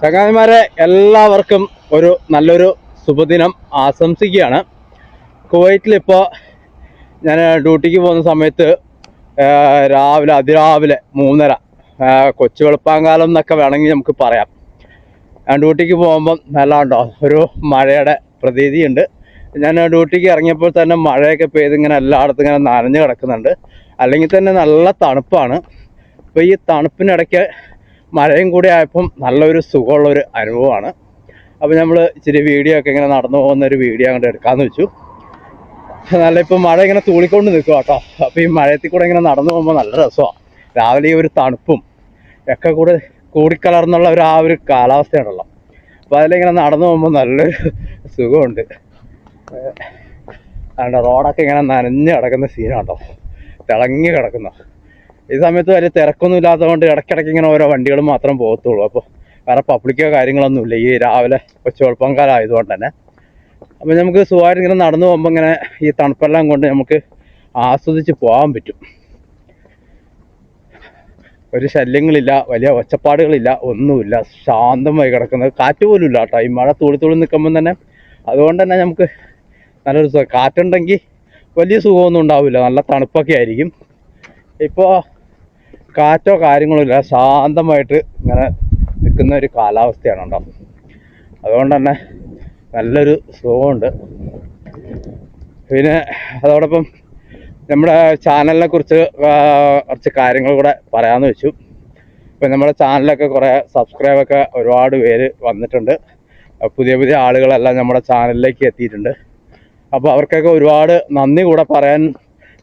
ചങ്ങാതിമാരെ എല്ലാവർക്കും ഒരു നല്ലൊരു ശുഭദിനം ആശംസിക്കുകയാണ്. കുവൈറ്റിലിപ്പോൾ ഞാൻ ഡ്യൂട്ടിക്ക് പോകുന്ന സമയത്ത് രാവിലെ അതിരാവിലെ മൂന്നര കൊച്ചു വെളുപ്പാങ്കാലം എന്നൊക്കെ വേണമെങ്കിൽ നമുക്ക് പറയാം. ഞാൻ ഡ്യൂട്ടിക്ക് പോകുമ്പം നല്ലാണ്ടോ ഒരു മഴയുടെ പ്രതീതിയുണ്ട്. ഞാൻ ഡ്യൂട്ടിക്ക് ഇറങ്ങിയപ്പോൾ തന്നെ മഴയൊക്കെ പെയ്ത് ഇങ്ങനെ എല്ലായിടത്തും ഇങ്ങനെ നനഞ്ഞു കിടക്കുന്നുണ്ട്. അല്ലെങ്കിൽ തന്നെ നല്ല തണുപ്പാണ്. അപ്പോൾ ഈ തണുപ്പിനിടയ്ക്ക് മഴയും കൂടി ആയപ്പം നല്ലൊരു സുഖമുള്ളൊരു അനുഭവമാണ്. അപ്പോൾ നമ്മൾ ഇച്ചിരി വീഡിയോ ഒക്കെ ഇങ്ങനെ നടന്നു പോകുന്ന ഒരു വീഡിയോ അങ്ങോട്ട് എടുക്കാമെന്ന് വെച്ചു. നല്ല ഇപ്പോൾ മഴ ഇങ്ങനെ തൂളിക്കൊണ്ട് നിൽക്കുക കേട്ടോ അപ്പോൾ ഈ മഴയത്തിൽ കൂടെ ഇങ്ങനെ നടന്നു പോകുമ്പോൾ നല്ല രസമാണ് രാവിലെ ഒരു തണുപ്പും ഒക്കെ കൂടെ കൂടിക്കലർന്നുള്ള ഒരു ആ ഒരു കാലാവസ്ഥയാണല്ലോ. അപ്പോൾ അതിലിങ്ങനെ നടന്നു പോകുമ്പോൾ നല്ലൊരു സുഖമുണ്ട്. അതുകൊണ്ട് റോഡൊക്കെ ഇങ്ങനെ നനഞ്ഞ് കിടക്കുന്ന സീനാട്ടോ തിളങ്ങി കിടക്കുന്ന. ഈ സമയത്ത് വലിയ തിരക്കൊന്നും ഇല്ലാത്തതുകൊണ്ട് ഇടയ്ക്കിടയ്ക്ക് ഇങ്ങനെ ഓരോ വണ്ടികൾ മാത്രം പോകത്തുള്ളൂ. അപ്പോൾ വേറെ പബ്ലിക്കോ കാര്യങ്ങളൊന്നും ഇല്ല. ഈ രാവിലെ കൊച്ചുവെളുപ്പംകാലം ആയതുകൊണ്ട് തന്നെ. അപ്പോൾ നമുക്ക് സുഖമായിട്ട് ഇങ്ങനെ നടന്നു പോകുമ്പോൾ ഇങ്ങനെ ഈ തണുപ്പെല്ലാം കൊണ്ട് നമുക്ക് ആസ്വദിച്ച് പോകാൻ പറ്റും. ഒരു ശല്യങ്ങളില്ല വലിയ ഒച്ചപ്പാടുകളില്ല ഒന്നുമില്ല. ശാന്തമായി കിടക്കുന്നത്. കാറ്റ് പോലും ഇല്ല കേട്ടോ. ഈ മഴ തുളി തുളി നിൽക്കുമ്പം തന്നെ അതുകൊണ്ട് തന്നെ നമുക്ക് നല്ലൊരു സുഖം. കാറ്റുണ്ടെങ്കിൽ വലിയ സുഖമൊന്നും ഉണ്ടാവില്ല. നല്ല തണുപ്പൊക്കെ ആയിരിക്കും. ഇപ്പോൾ കാറ്റോ കാര്യങ്ങളോ ഇല്ല. ശാന്തമായിട്ട് ഇങ്ങനെ നിൽക്കുന്ന ഒരു കാലാവസ്ഥയാണ് കേട്ടോ. അതുകൊണ്ട് തന്നെ നല്ലൊരു സുഖമുണ്ട്. പിന്നെ അതോടൊപ്പം നമ്മുടെ ചാനലിനെ കുറിച്ച് കുറച്ച് കാര്യങ്ങൾ കൂടെ പറയാമെന്ന് വെച്ചു. ഇപ്പം നമ്മുടെ ചാനലൊക്കെ കുറേ സബ്സ്ക്രൈബൊക്കെ ഒരുപാട് പേര് വന്നിട്ടുണ്ട്. പുതിയ പുതിയ ആളുകളെല്ലാം നമ്മുടെ ചാനലിലേക്ക് എത്തിയിട്ടുണ്ട്. അപ്പോൾ അവർക്കൊക്കെ ഒരുപാട് നന്ദി കൂടെ പറയാൻ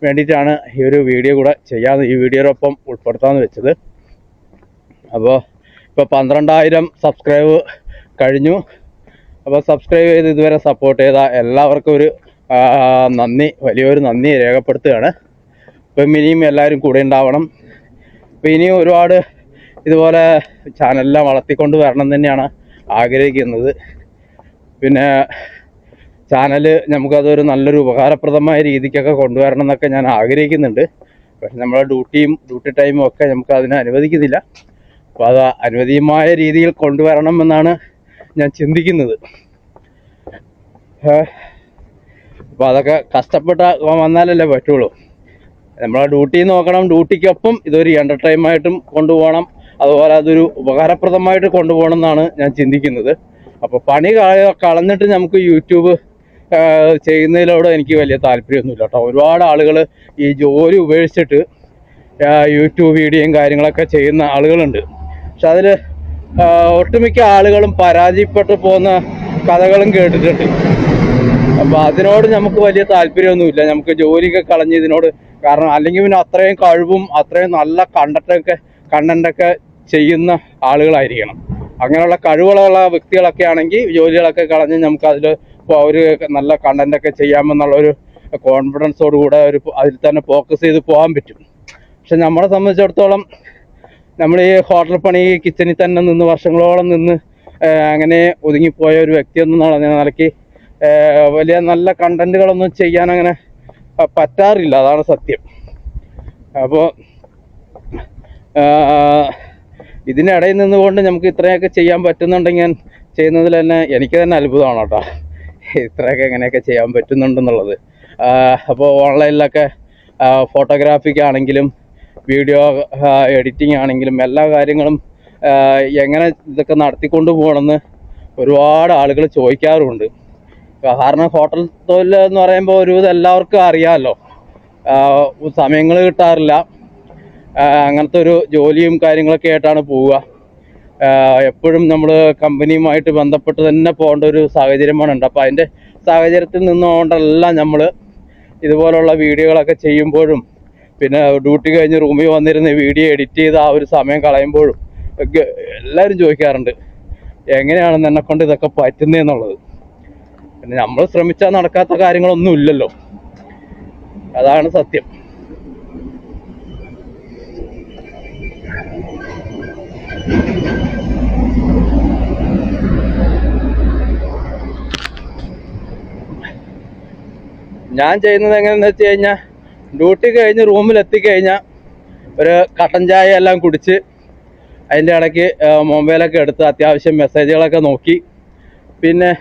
വേണ്ടിയിട്ടാണ് ഈ ഒരു വീഡിയോ കൂടെ ചെയ്യാൻ ഈ വീഡിയോടൊപ്പം ഉൾപ്പെടുത്താമെന്ന് വെച്ചത്. അപ്പോൾ ഇപ്പോൾ പന്ത്രണ്ടായിരം സബ്സ്ക്രൈബ് കഴിഞ്ഞു. അപ്പോൾ സബ്സ്ക്രൈബ് ചെയ്ത് ഇതുവരെ സപ്പോർട്ട് ചെയ്ത എല്ലാവർക്കും ഒരു നന്ദി വലിയൊരു നന്ദി രേഖപ്പെടുത്തുകയാണ്. ഇപ്പം ഇനിയും എല്ലാവരും കൂടെ ഉണ്ടാവണം. അപ്പം ഇനിയും ഒരുപാട് ഇതുപോലെ ചാനലെല്ലാം വളർത്തിക്കൊണ്ട് വരണം തന്നെയാണ് ആഗ്രഹിക്കുന്നത്. പിന്നെ ചാനൽ നമുക്കതൊരു നല്ലൊരു ഉപകാരപ്രദമായ രീതിക്കൊക്കെ കൊണ്ടുവരണം എന്നൊക്കെ ഞാൻ ആഗ്രഹിക്കുന്നുണ്ട്. പക്ഷെ നമ്മളെ ഡ്യൂട്ടിയും ഡ്യൂട്ടി ടൈമും ഒക്കെ നമുക്ക് അതിനെ അനുവദിക്കുന്നില്ല. അപ്പോൾ അത് അനുവദീയമായ രീതിയിൽ കൊണ്ടുവരണം എന്നാണ് ഞാൻ ചിന്തിക്കുന്നത്. അപ്പോൾ അതൊക്കെ കഷ്ടപ്പെട്ട വന്നാലല്ലേ പറ്റുള്ളൂ. നമ്മളെ ഡ്യൂട്ടി നോക്കണം ഡ്യൂട്ടിക്കൊപ്പം ഇതൊരു എന്റർടൈൻമായിട്ടും കൊണ്ടുപോകണം അതുപോലെ അതൊരു ഉപകാരപ്രദമായിട്ട് കൊണ്ടുപോകണം എന്നാണ് ഞാൻ ചിന്തിക്കുന്നത്. അപ്പോൾ പണി കളഞ്ഞിട്ട് നമുക്ക് യൂട്യൂബ് ചെയ്യുന്നതിലോട് എനിക്ക് വലിയ താല്പര്യമൊന്നുമില്ല കേട്ടോ. ഒരുപാട് ആളുകൾ ഈ ജോലി ഉപേക്ഷിച്ചിട്ട് യൂട്യൂബ് വീഡിയോയും കാര്യങ്ങളൊക്കെ ചെയ്യുന്ന ആളുകളുണ്ട്. പക്ഷെ അതിൽ ഒട്ടുമിക്ക ആളുകളും പരാജയപ്പെട്ടു പോകുന്ന കഥകളും കേട്ടിട്ടുണ്ട്. അപ്പം അതിനോട് നമുക്ക് വലിയ താല്പര്യമൊന്നുമില്ല. നമുക്ക് ജോലിയൊക്കെ കളഞ്ഞ് ഇതിനോട് കാരണം അല്ലെങ്കിൽ പിന്നെ അത്രയും കഴിവും അത്രയും നല്ല കണ്ടൊക്കെ കണ്ടൊക്കെ ചെയ്യുന്ന ആളുകളായിരിക്കണം. അങ്ങനെയുള്ള കഴിവുകളുള്ള വ്യക്തികളൊക്കെ ആണെങ്കിൽ ജോലികളൊക്കെ കളഞ്ഞ് നമുക്ക് അതിൽ ഒരു നല്ല കണ്ടന്റൊക്കെ ചെയ്യാമെന്നുള്ള ഒരു കോൺഫിഡൻസോട് കൂടെ ഒരു അതിൽ തന്നെ ഫോക്കസ് ചെയ്ത് പോകാൻ പറ്റും. പക്ഷെ നമ്മളെ സംബന്ധിച്ചിടത്തോളം നമ്മൾ ഈ ഹോട്ടൽ പണി കിച്ചണിൽ തന്നെ നിന്ന് വർഷങ്ങളോളം നിന്ന് അങ്ങനെ ഒതുങ്ങിപ്പോയ ഒരു വ്യക്തി എന്നുള്ള നിലയ്ക്ക് വലിയ നല്ല കണ്ടന്റുകളൊന്നും ചെയ്യാൻ അങ്ങനെ പറ്റാറില്ല. അതാണ് സത്യം. അപ്പോൾ ഇതിനിടയിൽ നിന്നുകൊണ്ട് നമുക്ക് ഇത്രയൊക്കെ ചെയ്യാൻ പറ്റുന്നുണ്ടെങ്കിൽ ചെയ്യുന്നതിൽ തന്നെ എനിക്ക് തന്നെ അത്ഭുതമാണ് കേട്ടോ. ഇത്രയൊക്കെ എങ്ങനെയൊക്കെ ചെയ്യാൻ പറ്റുന്നുണ്ടെന്നുള്ളത്. അപ്പോൾ ഓൺലൈനിലൊക്കെ ഫോട്ടോഗ്രാഫിക്ക് ആണെങ്കിലും വീഡിയോ എഡിറ്റിംഗ് ആണെങ്കിലും എല്ലാ കാര്യങ്ങളും എങ്ങനെ ഇതൊക്കെ നടത്തിക്കൊണ്ട് പോകണമെന്ന് ഒരുപാട് ആളുകൾ ചോദിക്കാറുമുണ്ട്. കാരണം ഹോട്ടൽ തൊഴിൽ എന്ന് പറയുമ്പോൾ ഒരുവിധം എല്ലാവർക്കും അറിയാമല്ലോ. സമയങ്ങൾ കിട്ടാറില്ല. അങ്ങനത്തെ ഒരു ജോലിയും കാര്യങ്ങളൊക്കെ ആയിട്ടാണ് പോവുക. എപ്പോഴും നമ്മൾ കമ്പനിയുമായിട്ട് ബന്ധപ്പെട്ട് തന്നെ പോകേണ്ട ഒരു സാഹചര്യമാണ്. ഉണ്ട്. അപ്പോൾ അതിന്റെ സാഹചര്യത്തിൽ നിന്നുകൊണ്ടല്ല നമ്മൾ ഇതുപോലുള്ള വീഡിയോകളൊക്കെ ചെയ്യുമ്പോഴും പിന്നെ ഡ്യൂട്ടി കഴിഞ്ഞ് റൂമിൽ വന്നിരുന്ന് വീഡിയോ എഡിറ്റ് ചെയ്ത് ആ ഒരു സമയം കളയുമ്പോഴും ഒക്കെ എല്ലാവരും ചോദിക്കാറുണ്ട് എങ്ങനെയാണ് എന്നെ കൊണ്ട് ഇതൊക്കെ പറ്റുന്നതെന്നുള്ളത് പിന്നെ നമ്മൾ ശ്രമിച്ചാൽ നടക്കാത്ത കാര്യങ്ങളൊന്നും ഇല്ലല്ലോ. അതാണ് സത്യം. ഞാൻ ചെയ്യുന്നത് എങ്ങനെയെന്ന് വെച്ച് കഴിഞ്ഞാൽ ഡ്യൂട്ടി കഴിഞ്ഞ് റൂമിൽ എത്തിക്കഴിഞ്ഞാൽ ഒരു കട്ടൻ ചായ എല്ലാം കുടിച്ച് അതിന്റെ ഇടയ്ക്ക് മൊബൈലൊക്കെ എടുത്ത് അത്യാവശ്യം മെസ്സേജുകളൊക്കെ നോക്കി പിന്നെ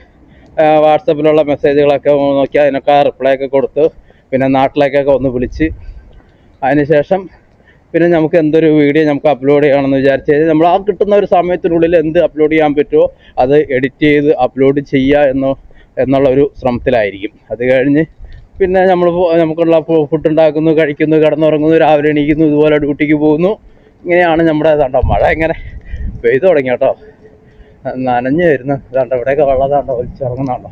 വാട്സപ്പിലുള്ള മെസ്സേജുകളൊക്കെ നോക്കി അതിനൊക്കെ റിപ്ലൈ ഒക്കെ കൊടുത്ത് പിന്നെ നാട്ടിലേക്കൊക്കെ ഒന്ന് വിളിച്ച് അതിനുശേഷം പിന്നെ നമുക്ക് എന്തൊരു വീഡിയോ നമുക്ക് അപ്ലോഡ് ചെയ്യണമെന്ന് വിചാരിച്ച് കഴിഞ്ഞാൽ നമ്മൾ ആ കിട്ടുന്ന ഒരു സമയത്തിനുള്ളിൽ എന്ത് അപ്ലോഡ് ചെയ്യാൻ പറ്റുമോ അത് എഡിറ്റ് ചെയ്ത് അപ്ലോഡ് ചെയ്യുക എന്നോ എന്നുള്ള ഒരു ശ്രമത്തിലായിരിക്കും. അത് കഴിഞ്ഞ് പിന്നെ നമ്മൾ നമുക്കുള്ള ഫുഡ് ഉണ്ടാക്കുന്നു കഴിക്കുന്നു കിടന്നുറങ്ങുന്നു രാവിലെ എണീക്കുന്നു ഇതുപോലെ ഡ്യൂട്ടിക്ക് പോകുന്നു. ഇങ്ങനെയാണ് നമ്മുടെ ഇതാണ്ടോ മഴ ഇങ്ങനെ പെയ്തു തുടങ്ങി കേട്ടോ. നനഞ്ഞു വരുന്നു. തണ്ട ഇവിടെയൊക്കെ വെള്ളതാണ്ടോ ഒലിച്ചിറങ്ങുന്നുണ്ടോ.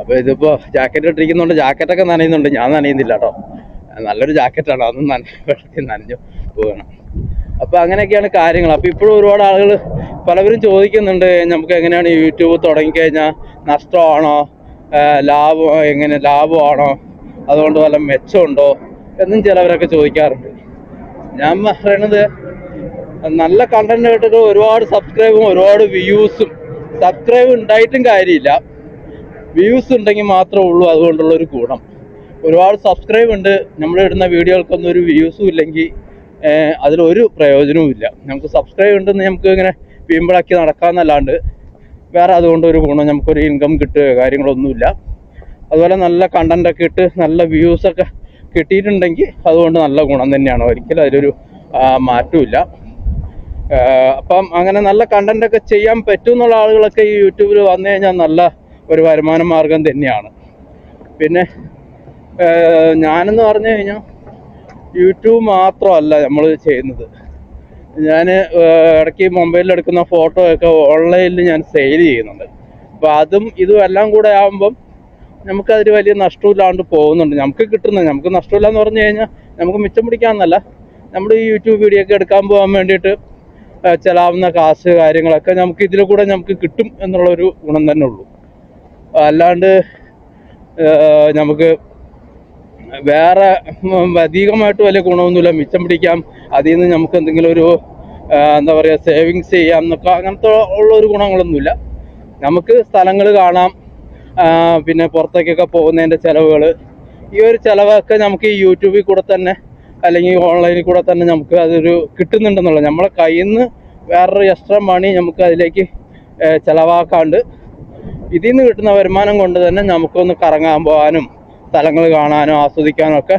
അപ്പോൾ ഇതിപ്പോൾ ജാക്കറ്റ് ഇട്ടിരിക്കുന്നുണ്ട് ജാക്കറ്റൊക്കെ നനയുന്നുണ്ട്. ഞാൻ നനയുന്നില്ല കേട്ടോ. നല്ലൊരു ജാക്കറ്റാണ് അതൊന്നും നന വെള്ളത്തിൽ നനഞ്ഞു പോകണം. അപ്പോൾ അങ്ങനെയൊക്കെയാണ് കാര്യങ്ങൾ. അപ്പോൾ ഇപ്പോഴും ഒരുപാട് ആളുകൾ പലവരും ചോദിക്കുന്നുണ്ട് നമുക്ക് എങ്ങനെയാണ് യൂട്യൂബ് തുടങ്ങിക്കഴിഞ്ഞാൽ നഷ്ടമാണോ? ലാഭം എങ്ങനെ ലാഭമാണോ അതുകൊണ്ട് വല്ല മെച്ചമുണ്ടോ? എന്നും ചിലവരൊക്കെ ചോദിക്കാറുണ്ട്. ഞാൻ പറയണത് നല്ല കണ്ടന്റ് കേട്ടിട്ട് ഒരുപാട് സബ്സ്ക്രൈബും ഒരുപാട് വ്യൂസും സബ്സ്ക്രൈബ് ഉണ്ടായിട്ടും കാര്യമില്ല. വ്യൂസ് ഉണ്ടെങ്കിൽ മാത്രമേ ഉള്ളൂ അതുകൊണ്ടുള്ള ഒരു ഗുണം. ഒരുപാട് സബ്സ്ക്രൈബ് ഉണ്ട്. നമ്മൾ ഇടുന്ന വീഡിയോകൾക്കൊന്നും ഒരു വ്യൂസും ഇല്ലെങ്കിൽ അതിലൊരു പ്രയോജനവും ഇല്ല. നമുക്ക് സബ്സ്ക്രൈബ് ഉണ്ടെന്ന് നമുക്ക് ഇങ്ങനെ വീമ്പിളാക്കി നടക്കാമെന്നല്ലാണ്ട് വേറെ അതുകൊണ്ട് ഒരു ഗുണം നമുക്കൊരു ഇൻകം കിട്ടുകയോ കാര്യങ്ങളൊന്നുമില്ല. അതുപോലെ നല്ല കണ്ടന്റ് ഒക്കെ ഇട്ട് നല്ല വ്യൂസ് ഒക്കെ കിട്ടിയിട്ടുണ്ടെങ്കിൽ അതുകൊണ്ട് നല്ല ഗുണം തന്നെയാണ്. ഒരിക്കലും അതിലൊരു മാറ്റമില്ല അപ്പം അങ്ങനെ നല്ല കണ്ടന്റ് ഒക്കെ ചെയ്യാൻ പറ്റും എന്നുള്ള ആളുകളൊക്കെ ഈ യൂട്യൂബിൽ വന്നു കഴിഞ്ഞാൽ നല്ല ഒരു വരുമാന മാർഗം തന്നെയാണ്. പിന്നെ ഞാനെന്ന് പറഞ്ഞു കഴിഞ്ഞാൽ യൂട്യൂബ് മാത്രമല്ല നമ്മൾ ചെയ്യുന്നത്. ഞാൻ ഇടയ്ക്ക് മൊബൈലിൽ എടുക്കുന്ന ഫോട്ടോ ഒക്കെ ഓൺലൈനിൽ ഞാൻ സെയിൽ ചെയ്യുന്നുണ്ട്. അപ്പോൾ അതും ഇതും എല്ലാം കൂടെ ആകുമ്പം നമുക്കതിൽ വലിയ നഷ്ടമില്ലാണ്ട് പോകുന്നുണ്ട്. നമുക്ക് കിട്ടുന്നത് നമുക്ക് നഷ്ടമില്ല എന്ന് പറഞ്ഞു കഴിഞ്ഞാൽ നമുക്ക് മിച്ചം പിടിക്കാമെന്നല്ല നമ്മുടെ ഈ യൂട്യൂബ് വീഡിയോ ഒക്കെ എടുക്കാൻ പോകാൻ വേണ്ടിയിട്ട് ചെലാവുന്ന കാശ് കാര്യങ്ങളൊക്കെ നമുക്ക് ഇതിൽ കൂടെ നമുക്ക് കിട്ടും എന്നുള്ളൊരു ഗുണം തന്നെ ഉള്ളൂ. അല്ലാണ്ട് നമുക്ക് വേറെ അധികമായിട്ട് വലിയ ഗുണമൊന്നുമില്ല. മിച്ചം പിടിക്കാം. അതിൽ നിന്ന് നമുക്ക് എന്തെങ്കിലും ഒരു എന്താ പറയുക സേവിങ്സ് ചെയ്യാം എന്നൊക്കെ അങ്ങനത്തെ ഉള്ള ഒരു ഗുണങ്ങളൊന്നുമില്ല. നമുക്ക് സ്ഥലങ്ങൾ കാണാം. പിന്നെ പുറത്തേക്കൊക്കെ പോകുന്നതിന്റെ ചിലവുകൾ. ഈ ഒരു ചിലവൊക്കെ നമുക്ക് ഈ യൂട്യൂബിൽ കൂടെ തന്നെ അല്ലെങ്കിൽ ഓൺലൈനിൽ കൂടെ തന്നെ നമുക്ക് അതൊരു കിട്ടുന്നുണ്ടെന്നുള്ളത്. നമ്മളെ കയ്യിൽ നിന്ന് വേറൊരു എക്സ്ട്രാ മണി നമുക്ക് അതിലേക്ക് ചിലവാക്കാണ്ട് ഇതിൽ നിന്ന് കിട്ടുന്ന വരുമാനം കൊണ്ട് തന്നെ നമുക്കൊന്ന് കറങ്ങാൻ പോകാനും സ്ഥലങ്ങൾ കാണാനും ആസ്വദിക്കാനും ഒക്കെ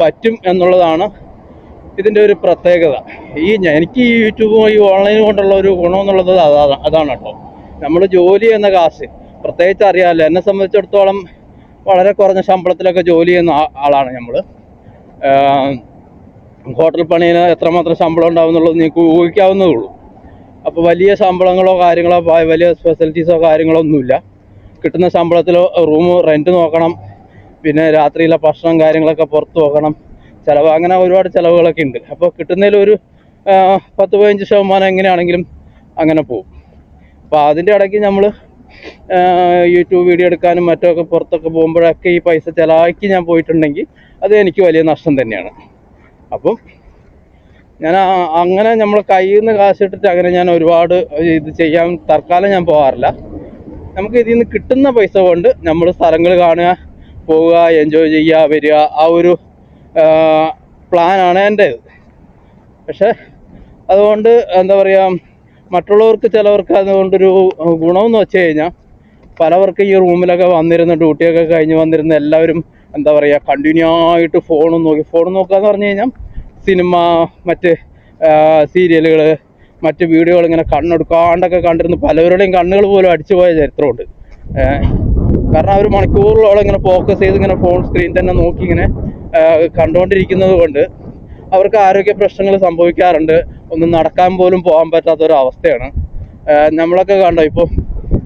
പറ്റും എന്നുള്ളതാണ് ഇതിന്റെ ഒരു പ്രത്യേകത. ഈ എനിക്ക് ഈ യൂട്യൂബും ഈ ഓൺലൈൻ കൊണ്ടുള്ള ഒരു ഗുണം എന്നുള്ളത് അതാണ് അതാണ് കേട്ടോ. നമ്മൾ ജോലി എന്ന കാശ് പ്രത്യേകിച്ച് അറിയാമല്ലോ എന്നെ സംബന്ധിച്ചിടത്തോളം വളരെ കുറഞ്ഞ ശമ്പളത്തിലൊക്കെ ജോലി ചെയ്യുന്ന ആളാണ് നമ്മൾ ഹോട്ടൽ പണിയിൽ എത്രമാത്രം ശമ്പളം ഉണ്ടാവും എന്നുള്ളത് നിങ്ങൾക്ക് ഊഹിക്കാവുന്നതേ ഉള്ളൂ. അപ്പോൾ വലിയ ശമ്പളങ്ങളോ കാര്യങ്ങളോ വലിയ ഫെസിലിറ്റീസോ കാര്യങ്ങളോ ഒന്നുമില്ല. കിട്ടുന്ന ശമ്പളത്തിലോ റൂം റെന്റ് നോക്കണം പിന്നെ രാത്രിയിലെ ഭക്ഷണം കാര്യങ്ങളൊക്കെ പുറത്ത് പോകണം. ചിലവ് അങ്ങനെ ഒരുപാട് ചിലവുകളൊക്കെ ഉണ്ട്. അപ്പോൾ കിട്ടുന്നതിൽ ഒരു പത്ത് പതിനഞ്ച് ശതമാനം എങ്ങനെയാണെങ്കിലും അങ്ങനെ പോകും. അപ്പോൾ അതിന്റെ ഇടയ്ക്ക് നമ്മൾ യൂട്യൂബ് വീഡിയോ എടുക്കാനും മറ്റൊക്കെ പുറത്തൊക്കെ പോകുമ്പോഴൊക്കെ ഈ പൈസ ചിലവാക്കി ഞാൻ പോയിട്ടുണ്ടെങ്കിൽ അത് എനിക്ക് വലിയ നഷ്ടം തന്നെയാണ്. അപ്പം ഞാൻ അങ്ങനെ നമ്മൾ കയ്യിൽ നിന്ന് കാശിട്ടിട്ട് അങ്ങനെ ഞാൻ ഒരുപാട് ഇത് ചെയ്യാൻ തൽക്കാലം ഞാൻ പോകാറില്ല നമുക്ക് ഇതിൽ നിന്ന് കിട്ടുന്ന പൈസ കൊണ്ട് നമ്മൾ സ്ഥലങ്ങൾ കാണുക പോവുക എൻജോയ് ചെയ്യുക വരിക ആ ഒരു പ്ലാനാണ് എന്റേത് പക്ഷേ അതുകൊണ്ട് എന്താ പറയുക മറ്റുള്ളവർക്ക് ചിലവർക്ക് അതുകൊണ്ടൊരു ഗുണമെന്ന് വെച്ച് കഴിഞ്ഞാൽ പലവർക്കും ഈ റൂമിലൊക്കെ വന്നിരുന്ന ഡ്യൂട്ടിയൊക്കെ കഴിഞ്ഞ് വന്നിരുന്ന എല്ലാവരും എന്താ പറയുക കണ്ടിന്യൂ ആയിട്ട് ഫോണും നോക്കി. ഫോൺ നോക്കുക എന്ന് പറഞ്ഞു കഴിഞ്ഞാൽ സിനിമ മറ്റ് സീരിയലുകൾ മറ്റ് വീഡിയോകൾ ഇങ്ങനെ കണ്ണെടുക്കാണ്ടൊക്കെ കണ്ടിരുന്നു പലവരുടെയും കണ്ണുകൾ പോലും അടിച്ചു പോയ ചരിത്രമുണ്ട് കാരണം അവർ മണിക്കൂറുകളോളം ഇങ്ങനെ ഫോക്കസ് ചെയ്ത് ഇങ്ങനെ ഫോൺ സ്ക്രീൻ തന്നെ നോക്കി ഇങ്ങനെ കണ്ടുകൊണ്ടിരിക്കുന്നത് കൊണ്ട് അവർക്ക് ആരോഗ്യ പ്രശ്നങ്ങൾ സംഭവിക്കാറുണ്ട്. ഒന്നും നടക്കാൻ പോലും പോകാൻ പറ്റാത്ത ഒരു അവസ്ഥയാണ് നമ്മളൊക്കെ കണ്ടോ ഇപ്പോൾ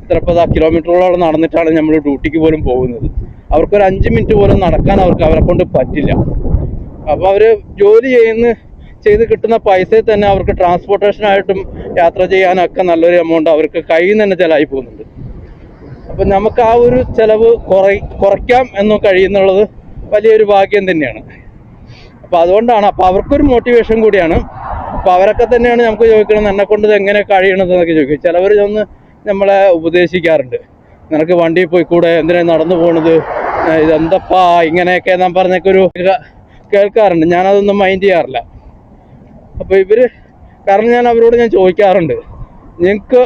ചിലപ്പോൾ കിലോമീറ്ററുകളോളം നടന്നിട്ടാണ് നമ്മൾ ഡ്യൂട്ടിക്ക് പോലും പോകുന്നത്. അവർക്കൊരു അഞ്ച് മിനിറ്റ് പോലും നടക്കാൻ അവർക്ക് അവരെ കൊണ്ട് പറ്റില്ല. അപ്പോൾ അവർ ജോലി ചെയ്യുന്ന ചെയ്ത് കിട്ടുന്ന പൈസയിൽ തന്നെ അവർക്ക് ട്രാൻസ്പോർട്ടേഷനായിട്ടും യാത്ര ചെയ്യാനൊക്കെ നല്ലൊരു എമൗണ്ട് അവർക്ക് കയ്യിൽ നിന്ന് തന്നെ ചിലവായി പോകുന്നുണ്ട്. അപ്പം നമുക്ക് ആ ഒരു ചിലവ് കുറ- കുറയ്ക്കാം എന്ന് കഴിയുന്നുള്ളത് വലിയൊരു ഭാഗ്യം തന്നെയാണ്. അപ്പോൾ അതുകൊണ്ടാണ് അപ്പോൾ അവർക്കൊരു മോട്ടിവേഷൻ കൂടിയാണ്. അപ്പോൾ അവരൊക്കെ തന്നെയാണ് നമുക്ക് ചോദിക്കുന്നത് എന്നെ കൊണ്ട് എങ്ങനെ കഴിയണത്? എന്നൊക്കെ ചോദിക്കും. ചിലവർ ഒന്ന് നമ്മളെ ഉപദേശിക്കാറുണ്ട്. നിനക്ക് വണ്ടിയിൽ പോയിക്കൂടെ? എന്തിനാ നടന്നു പോണത്? ഇതെന്തപ്പാ? ഇങ്ങനെയൊക്കെ ഞാൻ പറഞ്ഞൊക്കെ ഒരു കേൾക്കാറുണ്ട്. ഞാനതൊന്നും മൈൻഡ് ചെയ്യാറില്ല. അപ്പോൾ ഇവർ കാരണം ഞാൻ അവരോട് ഞാൻ ചോദിക്കാറുണ്ട്. നിങ്ങൾക്ക്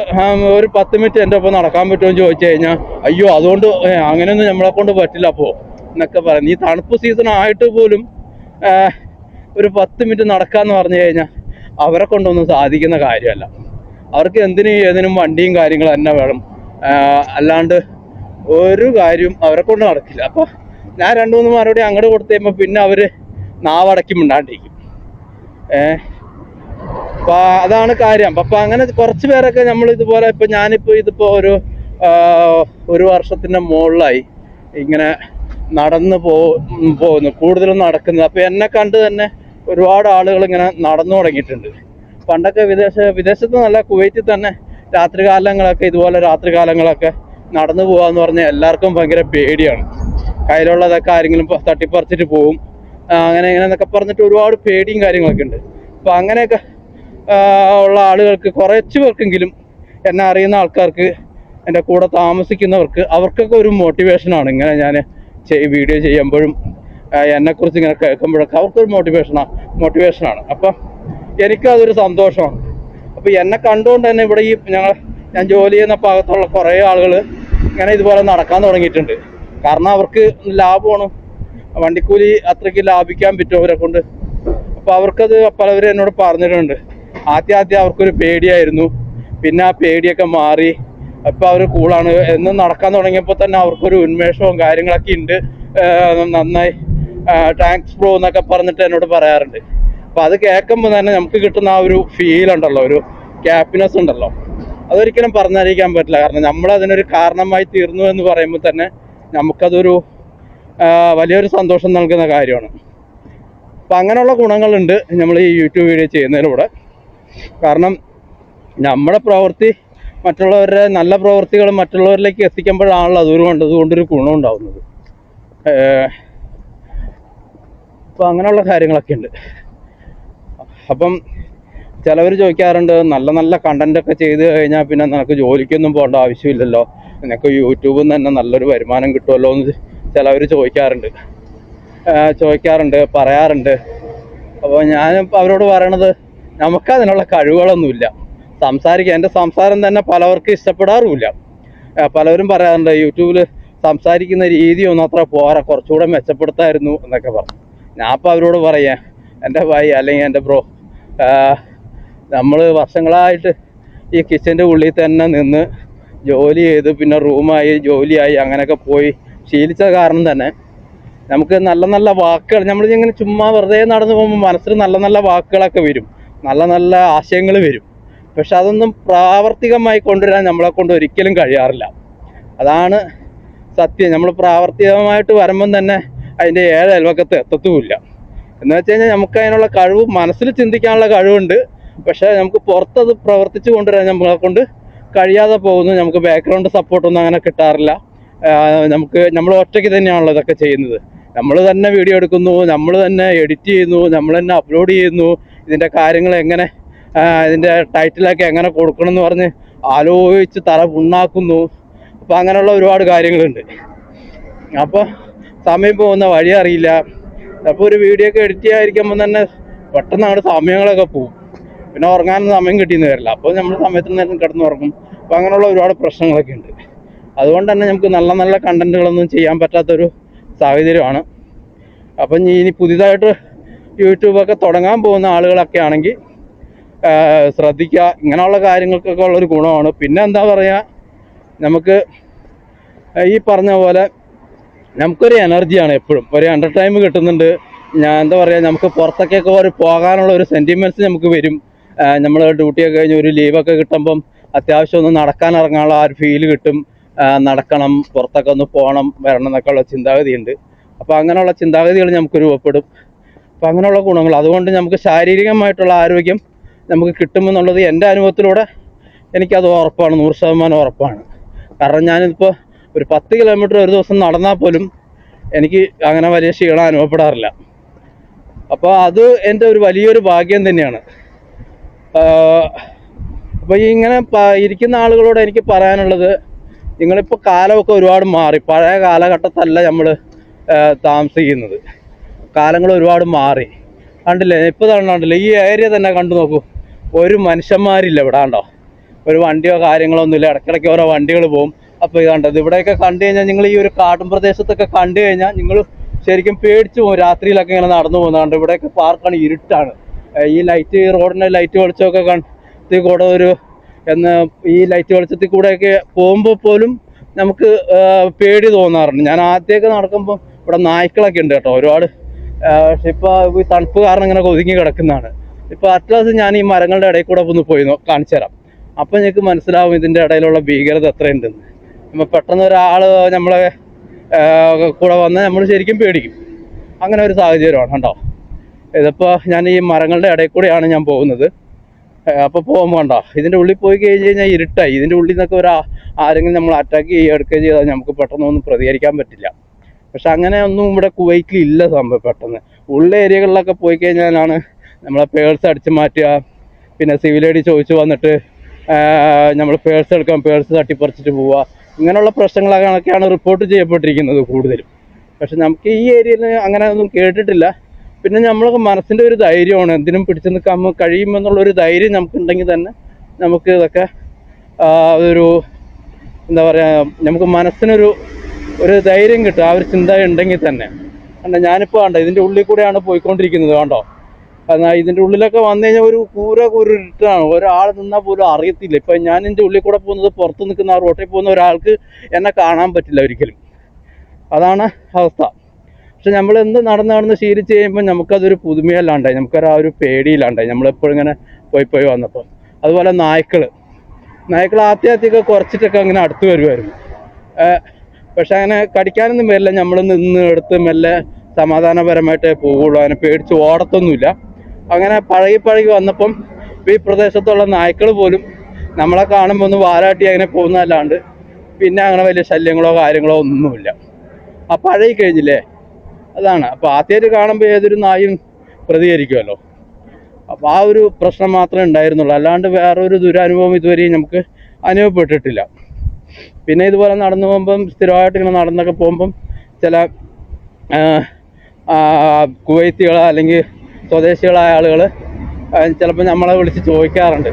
ഒരു പത്ത് മിനിറ്റ് എന്റെ ഒപ്പം നടക്കാൻ പറ്റുമെന്ന് ചോദിച്ചു കഴിഞ്ഞാൽ അയ്യോ അതുകൊണ്ട് അങ്ങനെയൊന്നും നമ്മളെ കൊണ്ട് പറ്റില്ല അപ്പോൾ എന്നൊക്കെ പറയുന്നത് ഈ തണുപ്പ് സീസൺ ആയിട്ട് പോലും ഒരു പത്ത് മിനിറ്റ് നടക്കാന്ന് പറഞ്ഞു കഴിഞ്ഞാൽ അവരെ കൊണ്ടൊന്നും സാധിക്കുന്ന കാര്യമല്ല. അവർക്ക് എന്തിനും ഏതിനും വണ്ടിയും കാര്യങ്ങളും തന്നെ വേണം. അല്ലാണ്ട് ഒരു കാര്യവും അവരെ കൊണ്ട് നടക്കില്ല. അപ്പോൾ ഞാൻ രണ്ട് മൂന്ന് മറുപടി അങ്ങോട്ട് കൊടുത്തു കഴിയുമ്പോൾ പിന്നെ അവർ നാവടക്കി മിണ്ടാണ്ടിരിക്കും. ഏഹ് അപ്പൊ അതാണ് കാര്യം. അപ്പൊ അങ്ങനെ കുറച്ച് പേരൊക്കെ നമ്മൾ ഇതുപോലെ ഇപ്പൊ ഞാനിപ്പോ ഇതിപ്പോ ഒരു ഒരു വർഷത്തിന്റെ മുകളിലായി ഇങ്ങനെ നടന്നു പോകുന്നു. കൂടുതലും നടക്കുന്നത്. അപ്പൊ എന്നെ കണ്ട് തന്നെ ഒരുപാട് ആളുകൾ ഇങ്ങനെ നടന്നു തുടങ്ങിയിട്ടുണ്ട്. പണ്ടൊക്കെ വിദേശ വിദേശത്ത് നല്ല കുവൈറ്റിൽ തന്നെ രാത്രികാലങ്ങളൊക്കെ ഇതുപോലെ രാത്രികാലങ്ങളൊക്കെ നടന്നു പോകാന്ന് പറഞ്ഞാൽ എല്ലാവർക്കും ഭയങ്കര പേടിയാണ്. കയ്യിലുള്ളതൊക്കെ ആരെങ്കിലും തട്ടിപ്പറിച്ചിട്ട് പോകും അങ്ങനെ ഇങ്ങനെ എന്നൊക്കെ പറഞ്ഞിട്ട് ഒരുപാട് പേടിയും കാര്യങ്ങളൊക്കെ ഉണ്ട്. അപ്പൊ അങ്ങനെയൊക്കെ ഉള്ള ആളുകൾക്ക് കുറച്ച് പേർക്കെങ്കിലും എന്നെ അറിയുന്ന ആൾക്കാർക്ക് എന്റെ കൂടെ താമസിക്കുന്നവർക്ക് അവർക്കൊക്കെ ഒരു മോട്ടിവേഷനാണ് ഇങ്ങനെ ഞാൻ വീഡിയോ ചെയ്യുമ്പോഴും എന്നെക്കുറിച്ച് ഇങ്ങനെ കേൾക്കുമ്പോഴൊക്കെ അവർക്കൊരു മോട്ടിവേഷനാണ് മോട്ടിവേഷനാണ് അപ്പം എനിക്കതൊരു സന്തോഷമാണ്. അപ്പോൾ എന്നെ കണ്ടുകൊണ്ട് തന്നെ ഇവിടെ ഈ ഞങ്ങൾ ഞാൻ ജോലി ചെയ്യുന്ന ഭാഗത്തുള്ള കുറേ ആളുകൾ ഇങ്ങനെ ഇതുപോലെ നടക്കാൻ തുടങ്ങിയിട്ടുണ്ട്. കാരണം അവർക്ക് ലാഭമാണ്. വണ്ടിക്കൂലി അത്രയ്ക്ക് ലാഭിക്കാൻ പറ്റും അവരെ കൊണ്ട്. അപ്പോൾ അവർക്കത് പലവരും എന്നോട് പറഞ്ഞിട്ടുണ്ട്. ആദ്യം ആദ്യം അവർക്കൊരു പേടിയായിരുന്നു. പിന്നെ ആ പേടിയൊക്കെ മാറി. അപ്പോൾ അവർ കൂളാണ്. എന്നും നടക്കാൻ തുടങ്ങിയപ്പോൾ തന്നെ അവർക്കൊരു ഉന്മേഷവും കാര്യങ്ങളൊക്കെ ഉണ്ട് നന്നായി. ടാങ്ക്സ് ബ്രോ എന്നൊക്കെ പറഞ്ഞിട്ട് എന്നോട് പറയാറുണ്ട്. അപ്പോൾ അത് കേൾക്കുമ്പോൾ തന്നെ നമുക്ക് കിട്ടുന്ന ആ ഒരു ഫീൽ ഉണ്ടല്ലോ. ഒരു ഹാപ്പിനെസ് ഉണ്ടല്ലോ. അതൊരിക്കലും പറഞ്ഞറിയിക്കാൻ പറ്റില്ല. കാരണം നമ്മൾ അതിനൊരു കാരണമായി തീർന്നു എന്ന് പറയുമ്പോൾ തന്നെ നമുക്കതൊരു വലിയൊരു സന്തോഷം നൽകുന്ന കാര്യമാണ്. അപ്പം അങ്ങനെയുള്ള ഗുണങ്ങളുണ്ട് നമ്മൾ ഈ യൂട്യൂബ് വീഡിയോ ചെയ്യുന്നതിലൂടെ. കാരണം നമ്മുടെ പ്രവൃത്തി മറ്റുള്ളവരുടെ നല്ല പ്രവൃത്തികൾ മറ്റുള്ളവരിലേക്ക് എത്തിക്കുമ്പോഴാണല്ലോ അതുകൊണ്ട് അതുകൊണ്ടൊരു ഗുണം ഉണ്ടാവുന്നത്. അപ്പം അങ്ങനെയുള്ള കാര്യങ്ങളൊക്കെ ഉണ്ട്. അപ്പം ചിലവർ ചോദിക്കാറുണ്ട് നല്ല നല്ല കണ്ടന്റ് ഒക്കെ ചെയ്ത് കഴിഞ്ഞാൽ പിന്നെ നിനക്ക് ജോലിക്കൊന്നും പോകേണ്ട ആവശ്യമില്ലല്ലോ. നിനക്ക് യൂട്യൂബിൽ നിന്ന് തന്നെ നല്ലൊരു വരുമാനം കിട്ടുമല്ലോ എന്ന് ചിലവർ ചോദിക്കാറുണ്ട്. ചോദിക്കാറുണ്ട് പറയാറുണ്ട്. അപ്പോൾ ഞാൻ അവരോട് പറയണത് നമുക്കതിനുള്ള കഴിവുകളൊന്നുമില്ല. സംസാരിക്കുക എന്റെ സംസാരം തന്നെ പലവർക്കും ഇഷ്ടപ്പെടാറുമില്ല. പലവരും പറയാറുണ്ട് യൂട്യൂബിൽ സംസാരിക്കുന്ന രീതി ഒന്നും അത്ര പോരാ കുറച്ചുകൂടെ മെച്ചപ്പെടുത്തായിരുന്നു എന്നൊക്കെ പറഞ്ഞു. ഞാൻ അപ്പം അവരോട് പറയാം എന്റെ ഭായി അല്ലെങ്കിൽ എന്റെ ബ്രോ നമ്മൾ വർഷങ്ങളായിട്ട് ഈ കിച്ചന്റെ ഉള്ളിൽ തന്നെ നിന്ന് ജോലി ചെയ്ത് പിന്നെ റൂമായി ജോലിയായി അങ്ങനെയൊക്കെ പോയി ശീലിച്ച കാരണം തന്നെ നമുക്ക് നല്ല നല്ല വാക്കുകൾ നമ്മൾ ഇങ്ങനെ ചുമ്മാ വെറുതെ നടന്നു പോകുമ്പോൾ മനസ്സിൽ നല്ല നല്ല വാക്കുകളൊക്കെ വരും. നല്ല നല്ല ആശയങ്ങൾ വരും. പക്ഷെ അതൊന്നും പ്രാവർത്തികമായി കൊണ്ടുവരാൻ നമ്മളെ കൊണ്ട് ഒരിക്കലും കഴിയാറില്ല. അതാണ് സത്യം. നമ്മൾ പ്രാവർത്തികമായിട്ട് വരുമ്പം തന്നെ അതിന്റെ ഏഴ് അയൽവക്കത്ത് എത്തത്തുമില്ല. എന്ന് വെച്ച് കഴിഞ്ഞാൽ നമുക്ക് അതിനുള്ള കഴിവ് മനസ്സിൽ ചിന്തിക്കാനുള്ള കഴിവുണ്ട്. പക്ഷേ നമുക്ക് പുറത്തത് പ്രവർത്തിച്ചു കൊണ്ടുവരാൻ നമ്മളെ കൊണ്ട് കഴിയാതെ പോകുന്നു. നമുക്ക് ബാക്ക്ഗ്രൗണ്ട് സപ്പോർട്ടൊന്നും അങ്ങനെ കിട്ടാറില്ല. നമുക്ക് നമ്മൾ ഒറ്റയ്ക്ക് തന്നെയാണല്ലോ ഇതൊക്കെ ചെയ്യുന്നത്. നമ്മൾ തന്നെ വീഡിയോ എടുക്കുന്നു നമ്മൾ തന്നെ എഡിറ്റ് ചെയ്യുന്നു നമ്മൾ തന്നെ അപ്ലോഡ് ചെയ്യുന്നു. ഇതിന്റെ കാര്യങ്ങൾ എങ്ങനെ ഇതിന്റെ ടൈറ്റിലൊക്കെ എങ്ങനെ കൊടുക്കണം എന്ന് പറഞ്ഞ് ആലോചിച്ച് തല പുണ്ണാക്കുന്നു. അപ്പോൾ അങ്ങനെയുള്ള ഒരുപാട് കാര്യങ്ങളുണ്ട്. അപ്പോൾ സമയം പോകുന്ന വഴി അറിയില്ല. അപ്പോൾ ഒരു വീഡിയോ ഒക്കെ എഡിറ്റ് ചെയ്യാതിരിക്കുമ്പോൾ തന്നെ പെട്ടെന്ന് അങ്ങോട്ട് സമയങ്ങളൊക്കെ പോകും. പിന്നെ ഉറങ്ങാനൊന്നും സമയം കിട്ടിയെന്ന് വരില്ല. അപ്പോൾ നമ്മൾ സമയത്തിന് നേരം കിടന്നുറങ്ങും അപ്പോൾ അങ്ങനെയുള്ള ഒരുപാട് പ്രശ്നങ്ങളൊക്കെ ഉണ്ട്. അതുകൊണ്ട് തന്നെ നമുക്ക് നല്ല നല്ല കണ്ടന്റുകളൊന്നും ചെയ്യാൻ പറ്റാത്തൊരു സാഹചര്യമാണ്. അപ്പം ഇനി പുതിയതായിട്ട് യൂട്യൂബൊക്കെ തുടങ്ങാൻ പോകുന്ന ആളുകളൊക്കെ ആണെങ്കിൽ ശ്രദ്ധിക്കുക. ഇങ്ങനെയുള്ള കാര്യങ്ങൾക്കൊക്കെ ഉള്ളൊരു ഗുണമാണ്. പിന്നെ എന്താ പറയുക നമുക്ക് ഈ പറഞ്ഞ പോലെ നമുക്കൊരു എനർജിയാണ് എപ്പോഴും. ഒരു എന്റർടൈൻമെന്റ് കിട്ടുന്നുണ്ട്. ഞാൻ എന്താ പറയുക നമുക്ക് പുറത്തൊക്കെയൊക്കെ ഒരു പോകാനുള്ള ഒരു സെന്റിമെന്റ്സ് നമുക്ക് വരും. നമ്മൾ ഡ്യൂട്ടിയൊക്കെ കഴിഞ്ഞ് ഒരു ലീവൊക്കെ കിട്ടുമ്പം അത്യാവശ്യം ഒന്ന് നടക്കാൻ ഇറങ്ങാനുള്ള ആ ഒരു ഫീൽ കിട്ടും. നടക്കണം പുറത്തൊക്കെ ഒന്ന് പോകണം വരണം എന്നൊക്കെ ഉള്ള ചിന്താഗതിയുണ്ട്. അപ്പോൾ അങ്ങനെയുള്ള ചിന്താഗതികൾ നമുക്ക് രൂപപ്പെടും അപ്പോൾ അങ്ങനെയുള്ള ഗുണങ്ങൾ. അതുകൊണ്ട് നമുക്ക് ശാരീരികമായിട്ടുള്ള ആരോഗ്യം നമുക്ക് കിട്ടുമെന്നുള്ളത് എന്റെ അനുഭവത്തിലൂടെ എനിക്കത് ഉറപ്പാണ്. നൂറ് ശതമാനം ഉറപ്പാണ്. കാരണം ഞാനിപ്പോൾ ഒരു പത്ത് കിലോമീറ്റർ ഒരു ദിവസം നടന്നാൽ പോലും എനിക്ക് അങ്ങനെ വലിയ ക്ഷീണം അനുഭവപ്പെടാറില്ല. അപ്പോൾ അത് എന്റെ ഒരു വലിയൊരു ഭാഗ്യം തന്നെയാണ്. അപ്പോൾ ഇങ്ങനെ ഇരിക്കുന്ന ആളുകളോട് എനിക്ക് പറയാനുള്ളത് നിങ്ങളിപ്പോൾ കാലമൊക്കെ ഒരുപാട് മാറി. പഴയ കാലഘട്ടത്തല്ല നമ്മൾ താമസിക്കുന്നത്. കാലങ്ങൾ ഒരുപാട് മാറി. കണ്ടില്ലേ? ഇപ്പൊ തന്നെ കണ്ടില്ലേ? ഈ ഏരിയ തന്നെ കണ്ടു നോക്കൂ. ഒരു മനുഷ്യന്മാരില്ല ഇവിടെ കണ്ടോ? ഒരു വണ്ടിയോ കാര്യങ്ങളോ ഒന്നുമില്ല. ഇടയ്ക്കിടയ്ക്ക് ഓരോ വണ്ടികൾ പോകും അപ്പോൾ ഇത് കണ്ടത് ഇവിടെയൊക്കെ കണ്ടു കഴിഞ്ഞാൽ നിങ്ങൾ ഈ ഒരു കാട്ടും പ്രദേശത്തൊക്കെ കണ്ടു കഴിഞ്ഞാൽ നിങ്ങൾ ശരിക്കും പേടിച്ചു പോകും. രാത്രിയിലൊക്കെ ഇങ്ങനെ നടന്നു പോകുന്നതുകൊണ്ട് ഇവിടെയൊക്കെ പാർക്കാണ് ഇരുട്ടാണ്. ഈ ലൈറ്റ് റോഡിന്റെ ലൈറ്റ് വെളിച്ചമൊക്കെ കണ്ടി കൂടെ ഒരു എന്ന് ഈ ലൈറ്റ് വെളിച്ചത്തിൽ കൂടെയൊക്കെ പോകുമ്പോൾ പോലും നമുക്ക് പേടി തോന്നാറുണ്ട്. ഞാൻ ആദ്യമൊക്കെ നടക്കുമ്പോൾ ഇവിടെ നായ്ക്കളൊക്കെ ഉണ്ട് കേട്ടോ. ഒരുപാട് പക്ഷെ ഇപ്പോൾ ഈ തണുപ്പ് കാരണം ഇങ്ങനെ ഒതുങ്ങി കിടക്കുന്നതാണ്. ഇപ്പൊ അറ്റ്ലാസ് ഞാൻ ഈ മരങ്ങളുടെ ഇടയിൽ കൂടെ ഒന്ന് പോയി കാണിച്ചു തരാം. അപ്പം ഞങ്ങൾക്ക് മനസ്സിലാവും ഇതിന്റെ ഇടയിലുള്ള ഭീകരത എത്രയുണ്ടെന്ന്. നമ്മൾ പെട്ടെന്ന് ഒരാൾ നമ്മളെ കൂടെ വന്ന് നമ്മൾ ശരിക്കും പേടിക്കും. അങ്ങനെ ഒരു സാഹചര്യമാണ് കണ്ടോ? ഇതിപ്പോൾ ഞാൻ ഈ മരങ്ങളുടെ ഇടയിൽ കൂടെയാണ് ഞാൻ പോകുന്നത്. അപ്പോൾ പോകുമ്പോൾ കണ്ടോ? ഇതിന്റെ ഉള്ളിൽ പോയി കഴിഞ്ഞ് കഴിഞ്ഞാൽ ഇരുട്ടായി. ഇതിന്റെ ഉള്ളിൽ നിന്നൊക്കെ ഒരു ആരെങ്കിലും നമ്മൾ അറ്റാക്ക് ചെയ്യുക എടുക്കുകയോ ചെയ്താൽ നമുക്ക് പെട്ടെന്നൊന്നും പ്രതികരിക്കാൻ പറ്റില്ല. പക്ഷെ അങ്ങനെ ഒന്നും ഇവിടെ കുവൈറ്റിൽ ഇല്ല സംഭവം പെട്ടെന്ന്. ഉള്ള ഏരിയകളിലൊക്കെ പോയി കഴിഞ്ഞാലാണ് നമ്മളെ പേഴ്സ് അടിച്ചു മാറ്റുക. പിന്നെ സിവിൽ ഐ ഡി ചോദിച്ചു വന്നിട്ട് നമ്മൾ പേഴ്സ് എടുക്കാം പേഴ്സ് തട്ടിപ്പറിച്ചിട്ട് പോവുക. ഇങ്ങനെയുള്ള പ്രശ്നങ്ങളൊക്കെയാണ് റിപ്പോർട്ട് ചെയ്യപ്പെട്ടിരിക്കുന്നത് കൂടുതലും. പക്ഷെ നമുക്ക് ഈ ഏരിയയിൽ അങ്ങനെ ഒന്നും കേട്ടിട്ടില്ല. പിന്നെ നമ്മളൊക്കെ മനസ്സിന്റെ ഒരു ധൈര്യമാണ്. എന്തിനും പിടിച്ചു നിൽക്കാൻ കഴിയുമെന്നുള്ള ഒരു ധൈര്യം നമുക്കുണ്ടെങ്കിൽ തന്നെ നമുക്ക് ഇതൊക്കെ ഒരു എന്താ പറയുക നമുക്ക് മനസ്സിനൊരു ഒരു ധൈര്യം കിട്ടും. ആ ഒരു ചിന്ത ഉണ്ടെങ്കിൽ തന്നെ. കണ്ടോ ഞാനിപ്പോൾ വേണ്ട ഇതിന്റെ ഉള്ളിൽ കൂടെയാണ് പോയിക്കൊണ്ടിരിക്കുന്നത് കണ്ടോ? എന്നാൽ ഇതിന്റെ ഉള്ളിലൊക്കെ വന്നു കഴിഞ്ഞാൽ ഒരു കൂര കൂരിട്ടാണ്. ഒരാൾ നിന്നാൽ പോലും അറിയത്തില്ല. ഇപ്പം ഞാൻ ഇതിന്റെ ഉള്ളിൽ കൂടെ പോകുന്നത് പുറത്ത് നിൽക്കുന്ന ആ റോട്ടിൽ പോകുന്ന ഒരാൾക്ക് എന്നെ കാണാൻ പറ്റില്ല ഒരിക്കലും. അതാണ് അവസ്ഥ. പക്ഷെ നമ്മൾ എന്ത് നടന്ന് നടന്ന് ശീലിച്ച് കഴിയുമ്പോൾ നമുക്കതൊരു പുതുമയല്ലാണ്ടായി നമുക്കൊരു ആ ഒരു പേടിയില്ലാണ്ടായി നമ്മളെപ്പോഴും ഇങ്ങനെ പോയി പോയി വന്നപ്പോൾ അതുപോലെ നായ്ക്കൾ നായ്ക്കൾ ആദ്യമൊക്കെ കുറച്ചിട്ടൊക്കെ അങ്ങനെ അടുത്ത് വരുമായിരുന്നു പക്ഷെ അങ്ങനെ കടിക്കാനൊന്നും വരില്ല. നമ്മൾ നിന്ന് എടുത്ത് മെല്ലെ സമാധാനപരമായിട്ട് പോവുള്ളൂ. അതിനെ പേടിച്ച് ഓടത്തൊന്നുമില്ല. അങ്ങനെ പഴകി പഴകി വന്നപ്പം ഈ പ്രദേശത്തുള്ള നായ്ക്കൾ പോലും നമ്മളെ കാണുമ്പോൾ ഒന്ന് വാലാട്ടി അങ്ങനെ പോകുന്നതല്ലാണ്ട് പിന്നെ അങ്ങനെ വലിയ ശല്യങ്ങളോ കാര്യങ്ങളോ ഒന്നുമില്ല. ആ പഴകി കഴിഞ്ഞില്ലേ? അതാണ്. അപ്പോൾ ആദ്യമായിട്ട് കാണുമ്പോൾ ഏതൊരു നായും പ്രതികരിക്കുമല്ലോ. അപ്പോൾ ആ ഒരു പ്രശ്നം മാത്രമേ ഉണ്ടായിരുന്നുള്ളൂ. അല്ലാണ്ട് വേറൊരു ദുരനുഭവം ഇതുവരെയും നമുക്ക് അനുഭവപ്പെട്ടിട്ടില്ല. പിന്നെ ഇതുപോലെ നടന്നു പോകുമ്പം സ്ഥിരമായിട്ട് ഇങ്ങനെ നടന്നൊക്കെ പോകുമ്പം ചില കുവൈത്തികൾ അല്ലെങ്കിൽ സ്വദേശികളായ ആളുകൾ ചിലപ്പോൾ നമ്മളെ വിളിച്ച് ചോദിക്കാറുണ്ട്.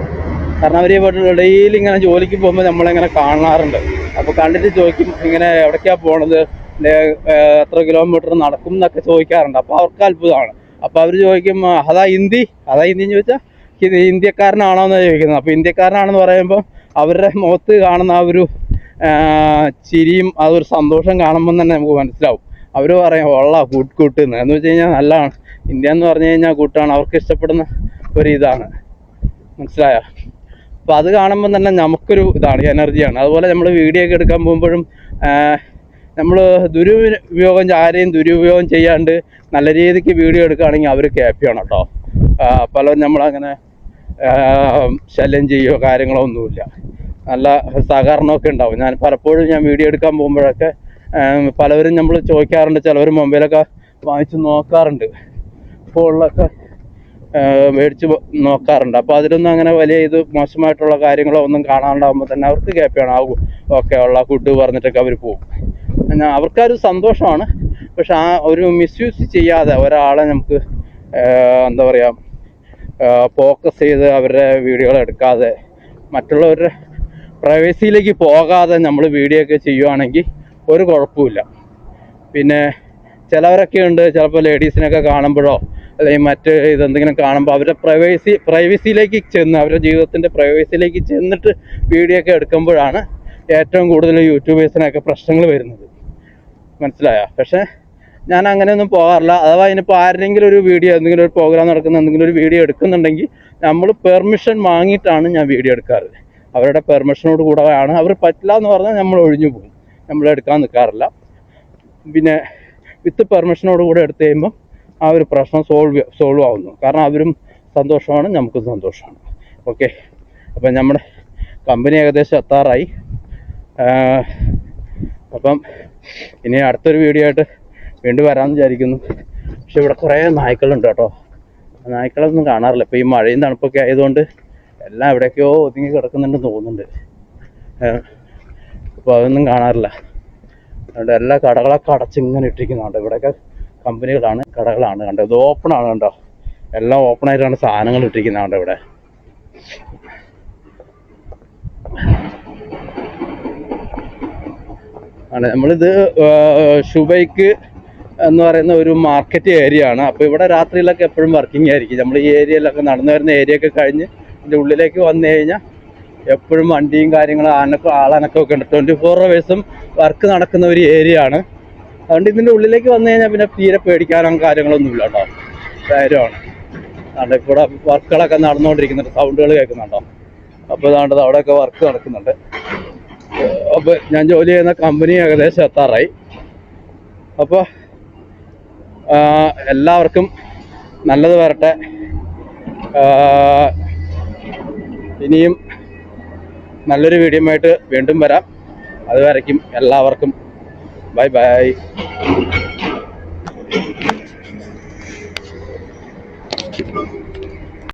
കാരണം അവർ ഡെയിലി ഇങ്ങനെ ജോലിക്ക് പോകുമ്പോൾ നമ്മളിങ്ങനെ കാണാറുണ്ട്. അപ്പോൾ കണ്ടിട്ട് ചോദിക്കും ഇങ്ങനെ എവിടേക്കാണ് പോണത്? എത്ര കിലോമീറ്റർ നടക്കും എന്നൊക്കെ ചോദിക്കാറുണ്ട്. അപ്പോൾ അവർക്ക് അത്ഭുതമാണ്. അപ്പോൾ അവർ ചോദിക്കും "ആ, അതാ ഹിന്ദി? അതാ ഹിന്ദി? എന്ന് ചോദിച്ചാൽ ഇന്ത്യക്കാരനാണോ എന്നാണ് ചോദിക്കുന്നത്. അപ്പോൾ ഇന്ത്യക്കാരനാണെന്ന് പറയുമ്പോൾ അവരുടെ മുഖത്ത് കാണുന്ന ആ ഒരു ചിരിയും അതൊരു സന്തോഷം കാണുമ്പോൾ തന്നെ നമുക്ക് മനസ്സിലാവും. അവർ പറയും ഉള്ള കൂട്ട് കൂട്ട് എന്ന്. വെച്ച് കഴിഞ്ഞാൽ നല്ലതാണ്. ഇന്ത്യ എന്ന് പറഞ്ഞു കഴിഞ്ഞാൽ കൂട്ടാണ്. അവർക്ക് ഇഷ്ടപ്പെടുന്ന ഒരു ഇതാണ്. മനസ്സിലായോ? അപ്പോൾ അത് കാണുമ്പോൾ തന്നെ നമുക്കൊരു ഇതാണ് എനർജിയാണ് അതുപോലെ നമ്മൾ വീഡിയോ ഒക്കെ എടുക്കാൻ പോകുമ്പോഴും നമ്മൾ ദുരുപയോഗം ആരെയും ദുരുപയോഗം ചെയ്യാണ്ട് നല്ല രീതിക്ക് വീഡിയോ എടുക്കുകയാണെങ്കിൽ അവർ ഹാപ്പിയാണ് കേട്ടോ. പലരും നമ്മളങ്ങനെ ശല്യം ചെയ്യുകയോ കാര്യങ്ങളോ ഒന്നുമില്ല. നല്ല സഹകരണമൊക്കെ ഉണ്ടാവും. ഞാൻ പലപ്പോഴും ഞാൻ വീഡിയോ എടുക്കാൻ പോകുമ്പോഴൊക്കെ പലവരും നമ്മൾ ചോദിക്കാറുണ്ട് ചിലവർ മൊബൈലൊക്കെ വാങ്ങിച്ച് നോക്കാറുണ്ട്. ഫോണിലൊക്കെ മേടിച്ച് നോക്കാറുണ്ട്. അപ്പോൾ അതിലൊന്നും അങ്ങനെ വലിയ ഇത് മോശമായിട്ടുള്ള കാര്യങ്ങളോ ഒന്നും കാണാണ്ടാകുമ്പോൾ തന്നെ അവർക്ക് ഹാപ്പിയാണ് ആകും ഓക്കെ ഉള്ള ഫുഡ് പറഞ്ഞിട്ടൊക്കെ അവർ പോകും അവർക്കൊരു സന്തോഷമാണ്. പക്ഷെ ആ ഒരു മിസ്യൂസ് ചെയ്യാതെ ഒരാളെ നമുക്ക് എന്താ പറയുക ഫോക്കസ് ചെയ്ത് അവരുടെ വീഡിയോകൾ എടുക്കാതെ മറ്റുള്ളവരുടെ പ്രൈവസിയിലേക്ക് പോകാതെ നമ്മൾ വീഡിയോ ഒക്കെ ചെയ്യുവാണെങ്കിൽ ഒരു കുഴപ്പമില്ല പിന്നെ ചിലവരൊക്കെ ഉണ്ട് ചിലപ്പോൾ ലേഡീസിനൊക്കെ കാണുമ്പോഴോ അല്ലെങ്കിൽ മറ്റ് ഇതെന്തെങ്കിലും കാണുമ്പോൾ അവരുടെ പ്രൈവസി പ്രൈവസിയിലേക്ക് ചെന്ന് അവരുടെ ജീവിതത്തിന്റെ പ്രൈവസിയിലേക്ക് ചെന്നിട്ട് വീഡിയോ ഒക്കെ എടുക്കുമ്പോഴാണ് ഏറ്റവും കൂടുതൽ യൂട്യൂബേഴ്സിനൊക്കെ പ്രശ്നങ്ങൾ വരുന്നത്. മനസ്സിലായോ? പക്ഷേ ഞാൻ അങ്ങനെയൊന്നും പോകാറില്ല. അഥവാ ഇനിയിപ്പോൾ ആരുടെങ്കിലും ഒരു വീഡിയോ എന്തെങ്കിലും ഒരു പ്രോഗ്രാം നടക്കുന്ന എന്തെങ്കിലും ഒരു വീഡിയോ എടുക്കുന്നുണ്ടെങ്കിൽ നമ്മൾ പെർമിഷൻ വാങ്ങിയിട്ടാണ് ഞാൻ വീഡിയോ എടുക്കാറ്. അവരുടെ പെർമിഷനോട് കൂടെയാണ്. അവർ പറ്റില്ല എന്ന് പറഞ്ഞാൽ നമ്മൾ ഒഴിഞ്ഞു പോകും. നമ്മൾ എടുക്കാൻ നിൽക്കാറില്ല പിന്നെ വിത്ത് പെർമിഷനോട് കൂടെ എടുത്തു കഴിയുമ്പം ആ ഒരു പ്രശ്നം സോൾവ് സോൾവ് ആവുന്നു. കാരണം അവരും സന്തോഷമാണ് നമുക്കും സന്തോഷമാണ്. ഓക്കെ അപ്പം നമ്മുടെ കമ്പനി ഏകദേശം എത്താറായി. അപ്പം ഇനി അടുത്തൊരു വീഡിയോ ആയിട്ട് വീണ്ടും വരാമെന്ന് വിചാരിക്കുന്നു. പക്ഷെ ഇവിടെ കുറേ നായ്ക്കളുണ്ട് കേട്ടോ. നായ്ക്കളൊന്നും കാണാറില്ല. ഇപ്പോൾ ഈ മഴയും തണുപ്പൊക്കെ ആയതുകൊണ്ട് എല്ലാം എവിടെയൊക്കെയോ ഒതുങ്ങി കിടക്കുന്നുണ്ടെന്ന് തോന്നുന്നുണ്ട്. അപ്പോൾ അതൊന്നും കാണാറില്ല. അതുകൊണ്ട് എല്ലാ കടകളൊക്കെ അടച്ച് ഇങ്ങനെ ഇട്ടിരിക്കുന്നുണ്ട്. ഇവിടെയൊക്കെ കമ്പനികളാണ് കടകളാണ്. കണ്ടോ ഇത് ഓപ്പൺ ആണ് കണ്ടോ? എല്ലാം ഓപ്പൺ ആയിട്ടാണ് സാധനങ്ങൾ ഇട്ടിരിക്കുന്നുണ്ട് ഇവിടെ. ആണ് നമ്മളിത് ഷുബൈക്ക് എന്ന് പറയുന്ന ഒരു മാർക്കറ്റ് ഏരിയ ആണ്. അപ്പോൾ ഇവിടെ രാത്രിയിലൊക്കെ എപ്പോഴും വർക്കിംഗ് ആയിരിക്കും. നമ്മൾ ഈ ഏരിയയിലൊക്കെ നടന്നു വരുന്ന ഏരിയ ഒക്കെ കഴിഞ്ഞ് ഇതിന്റെ ഉള്ളിലേക്ക് വന്നു കഴിഞ്ഞാൽ എപ്പോഴും വണ്ടിയും കാര്യങ്ങളും ആനക്കം ആളനക്കമൊക്കെ ഉണ്ട്. ട്വന്റി ഫോർ അവേഴ്സും വർക്ക് നടക്കുന്ന ഒരു ഏരിയ ആണ്. അതുകൊണ്ട് ഇതിന്റെ ഉള്ളിലേക്ക് വന്നു കഴിഞ്ഞാൽ പിന്നെ തീരെ പേടിക്കാനോ കാര്യങ്ങളൊന്നും ഇല്ല കേട്ടോ. ധൈര്യമാണ്. അതുകൊണ്ട് ഇവിടെ വർക്കുകളൊക്കെ നടന്നുകൊണ്ടിരിക്കുന്നുണ്ട്. സൗണ്ടുകൾ കേൾക്കുന്നുണ്ടോ? അപ്പോൾ ഇതാണ്ടത് അവിടെയൊക്കെ വർക്ക് നടക്കുന്നുണ്ട്. അപ്പോൾ ഞാൻ ജോലി ചെയ്യുന്ന കമ്പനി ഏകദേശം എത്താറായി. അപ്പോൾ എല്ലാവർക്കും നല്ലത് വരട്ടെ. ഇനിയും നല്ലൊരു വീഡിയോയുമായിട്ട് വീണ്ടും വരാം. അതുവരയ്ക്കും എല്ലാവർക്കും ബൈ ബൈ.